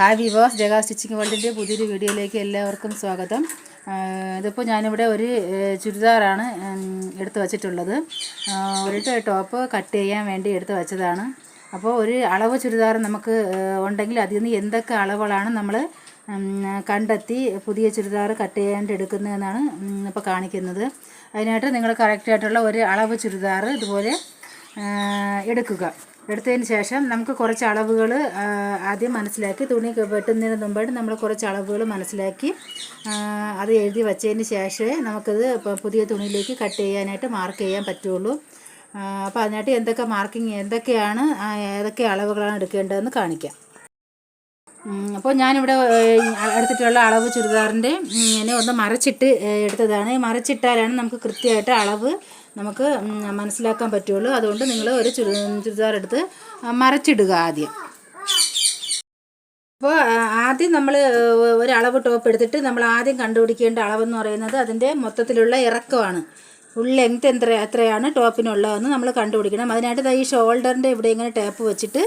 Hi വിവാസ് Jaga stitching വേൾഡിന്റെ പുതിയൊരു വീഡിയോയിലേക്ക് എല്ലാവർക്കും സ്വാഗതം. ഇതിപ്പോൾ ഞാനിവിടെ ഒരു ചുരിദാറാണ് എടുത്ത് വച്ചിട്ടുള്ളത്. ഒരു ടോപ്പ് കട്ട് ചെയ്യാൻ വേണ്ടി എടുത്തു വച്ചതാണ്. അപ്പോൾ ഒരു അളവ് ചുരിദാർ നമുക്ക് ഉണ്ടെങ്കിൽ അതിൽ നിന്ന് എന്തൊക്കെ അളവുകളാണ് നമ്മൾ കണ്ടെത്തി പുതിയ ചുരിദാർ കട്ട് ചെയ്യാണ്ട് എടുക്കുന്നതെന്നാണ് ഇപ്പോൾ കാണിക്കുന്നത്. അതിനായിട്ട് നിങ്ങൾ കറക്റ്റായിട്ടുള്ള ഒരു അളവ് ചുരിദാർ ഇതുപോലെ എടുക്കുക. എടുത്തതിന് ശേഷം നമുക്ക് കുറച്ച് അളവുകൾ ആദ്യം മനസ്സിലാക്കി തുണി വെട്ടുന്നതിന് മുമ്പായിട്ട് നമ്മൾ കുറച്ച് അളവുകൾ മനസ്സിലാക്കി അത് എഴുതി വച്ചതിന് ശേഷമേ നമുക്കത് പുതിയ തുണിയിലേക്ക് കട്ട് ചെയ്യാനായിട്ട് മാർക്ക് ചെയ്യാൻ പറ്റുള്ളൂ. അപ്പോൾ അതിനായിട്ട് എന്തൊക്കെ മാർക്കിങ് എന്തൊക്കെയാണ് ഏതൊക്കെ അളവുകളാണ് എടുക്കേണ്ടതെന്ന് കാണിക്കാം. അപ്പോൾ ഞാനിവിടെ എടുത്തിട്ടുള്ള അളവ് ചുരിദാറിന്റെ ഇങ്ങനെ ഒന്ന് മറച്ചിട്ട് എടുത്തതാണ്. മറച്ചിട്ടാലാണ് നമുക്ക് കൃത്യമായിട്ട് അളവ് നമുക്ക് മനസ്സിലാക്കാൻ പറ്റുള്ളൂ. അതുകൊണ്ട് നിങ്ങൾ ഒരു ചുരി ചുരിദാർ എടുത്ത് മറച്ചിടുക ആദ്യം. അപ്പോൾ ആദ്യം നമ്മൾ ഒരു അളവ് ടോപ്പ് എടുത്തിട്ട് നമ്മൾ ആദ്യം കണ്ടുപിടിക്കേണ്ട അളവെന്ന് പറയുന്നത് അതിന്റെ മൊത്തത്തിലുള്ള ഇറക്കമാണ്. ഫുൾ ലെങ്ത് എത്ര എത്രയാണ് ടോപ്പിനുള്ളതെന്ന് നമ്മൾ കണ്ടുപിടിക്കണം. അതിനായിട്ട് ഈ ഷോൾഡറിന്റെ ഇവിടെ ഇങ്ങനെ ടേപ്പ് വെച്ചിട്ട്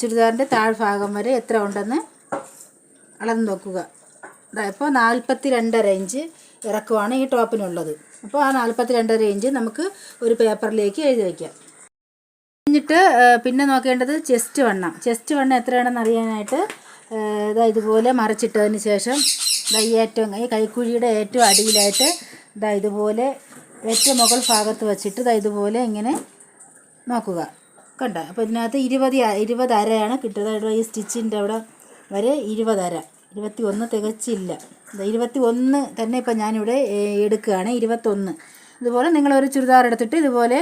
ചുരിദാറിന്റെ താഴ്ഭാഗം വരെ എത്ര ഉണ്ടെന്ന് അളന്ന് നോക്കുക. ഇപ്പോൾ നാൽപ്പത്തി രണ്ടര ഇഞ്ച് ഇറക്കുവാണ് ഈ ടോപ്പിനുള്ളത്. അപ്പോൾ ആ നാൽപ്പത്തി രണ്ടര ഇഞ്ച് നമുക്ക് ഒരു പേപ്പറിലേക്ക് എഴുതി വയ്ക്കാം എന്നിട്ട് പിന്നെ നോക്കേണ്ടത് ചെസ്റ്റ് വണ്ണം. ചെസ്റ്റ് വണ്ണം എത്രയാണെന്ന് അറിയാനായിട്ട് ഇതാ ഇതുപോലെ മറിച്ചിട്ടതിന് ശേഷം ഇതാ ഏറ്റവും ഈ കൈക്കുഴിയുടെ ഏറ്റവും അടിയിലായിട്ട് ഇതാ ഇതുപോലെ ഏറ്റവും മുകൾ ഭാഗത്ത് വെച്ചിട്ട് ഇതാ ഇതുപോലെ ഇങ്ങനെ നോക്കുക. കണ്ട? അപ്പോൾ ഇതിനകത്ത് ഇരുപത് ഇരുപത് അരയാണ് കിട്ടുന്നത്. ഈ സ്റ്റിച്ചിന്റെ അവിടെ വരെ ഇരുപത് അര. ഇരുപത്തി ഒന്ന് തികച്ചില്ല. ഇരുപത്തി ഒന്ന് തന്നെ ഇപ്പം ഞാനിവിടെ എടുക്കുകയാണ്. ഇരുപത്തൊന്ന്. ഇതുപോലെ നിങ്ങളൊരു ചുരിദാർ എടുത്തിട്ട് ഇതുപോലെ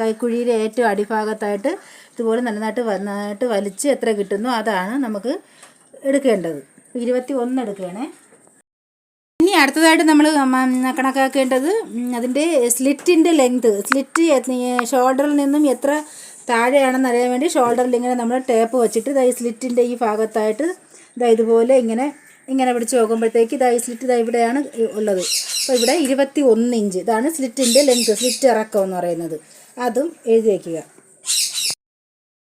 കൈക്കുഴിയിലെ ഏറ്റവും അടിഭാഗത്തായിട്ട് ഇതുപോലെ നന്നായിട്ട് നന്നായിട്ട് വലിച്ച് എത്ര കിട്ടുന്നു അതാണ് നമുക്ക് എടുക്കേണ്ടത്. ഇരുപത്തി ഒന്ന് എടുക്കുകയാണേ. ഇനി അടുത്തതായിട്ട് നമ്മൾ കണക്കാക്കേണ്ടത് അതിന്റെ സ്ലിറ്റിന്റെ ലെങ്ത്. സ്ലിറ്റ് ഷോൾഡറിൽ നിന്നും എത്ര താഴെയാണെന്ന് അറിയാൻ വേണ്ടി ഷോൾഡറിൽ ഇങ്ങനെ നമ്മൾ ടേപ്പ് വെച്ചിട്ട് ഈ സ്ലിറ്റിന്റെ ഈ ഭാഗത്തായിട്ട് ഇതാ ഇതുപോലെ ഇങ്ങനെ ഇങ്ങനെ പിടിച്ച് നോക്കുമ്പോഴത്തേക്ക് ഇതാ ഈ സ്ലിറ്റ് ഇതാ ഇവിടെയാണ് ഉള്ളത്. അപ്പോൾ ഇവിടെ ഇരുപത്തി ഒന്ന് ഇഞ്ച്. ഇതാണ് സ്ലിറ്റിന്റെ ലെങ്ത് സ്ലിറ്റ് ഇറക്കം എന്ന് പറയുന്നത്. അതും എഴുതി വയ്ക്കുക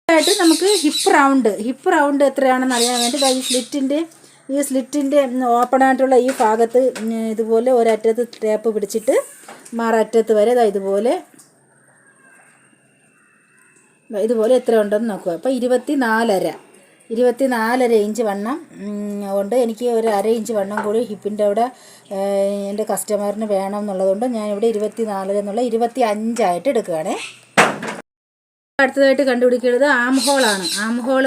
ആയിട്ട് നമുക്ക് ഹിപ്പ് റൗണ്ട് ഹിപ്പ് റൗണ്ട് എത്രയാണെന്ന് അറിയാൻ വേണ്ടി ഈ സ്ലിറ്റിന്റെ ഈ സ്ലിറ്റിന്റെ ഓപ്പൺ ആയിട്ടുള്ള ഈ ഭാഗത്ത് ഇതുപോലെ ഒരറ്റത്ത് ടേപ്പ് പിടിച്ചിട്ട് മററ്റത്ത് വരെ അതാ ഇതുപോലെ ഇതുപോലെ എത്ര ഉണ്ടെന്ന് നോക്കുക. അപ്പോൾ ഇരുപത്തി നാലര ഇരുപത്തി നാലര ഇഞ്ച് വണ്ണം ഉണ്ട് എനിക്ക് ഒരു അര ഇഞ്ച് വണ്ണം കൂടി ഹിപ്പിന്റെ അവിടെ എന്റെ കസ്റ്റമറിന് വേണം എന്നുള്ളതുകൊണ്ട് ഞാനിവിടെ ഇരുപത്തി നാലര എന്നുള്ള ഇരുപത്തി അഞ്ചായിട്ട് എടുക്കുകയാണേ. അടുത്തതായിട്ട് കണ്ടുപിടിക്കുന്നത് ആം ഹോളാണ് ആം ഹോൾ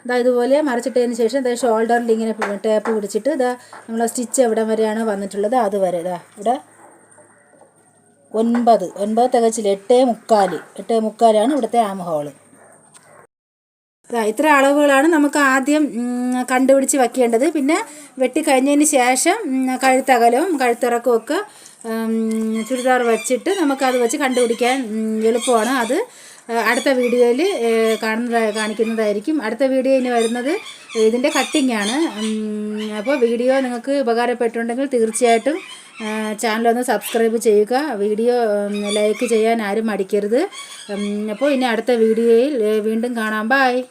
ഇതാ ഇതുപോലെ മറിച്ചിട്ടതിന് ശേഷം ഇതാ ഷോൾഡറിൽ ഇങ്ങനെ ടേപ്പ് പിടിച്ചിട്ട് ഇതാ നമ്മൾ സ്റ്റിച്ച് എവിടെ വരെയാണ് വന്നിട്ടുള്ളത് അതുവരെ ഇതാ ഇവിടെ ഒൻപത് ഒൻപത് തികച്ചില്ല എട്ടേ മുക്കാൽ എട്ടേ മുക്കാലാണ് ഇവിടുത്തെ ആം ഹോൾ. ഇത്ര അളവുകളാണ് നമുക്ക് ആദ്യം കണ്ടുപിടിച്ച് വയ്ക്കേണ്ടത് പിന്നെ വെട്ടിക്കഴിഞ്ഞതിന് ശേഷം കഴുത്തകലവും കഴുത്തിറക്കവും ഒക്കെ ചുരിദാർ വച്ചിട്ട് നമുക്കത് വെച്ച് കണ്ടുപിടിക്കാൻ എളുപ്പമാണ്. അത് അടുത്ത വീഡിയോയിൽ കാണുന്ന കാണിക്കുന്നതായിരിക്കും. അടുത്ത വീഡിയോ ഇനി വരുന്നത് ഇതിന്റെ കട്ടിംഗ് ആണ്. അപ്പോൾ വീഡിയോ നിങ്ങൾക്ക് ഉപകാരപ്പെട്ടിട്ടുണ്ടെങ്കിൽ തീർച്ചയായിട്ടും ചാനലൊന്ന് സബ്സ്ക്രൈബ് ചെയ്യുക. വീഡിയോ ലൈക്ക് ചെയ്യാൻ ആരും മടിക്കരുത്. അപ്പോൾ ഇനി അടുത്ത വീഡിയോയിൽ വീണ്ടും കാണാം. ബൈ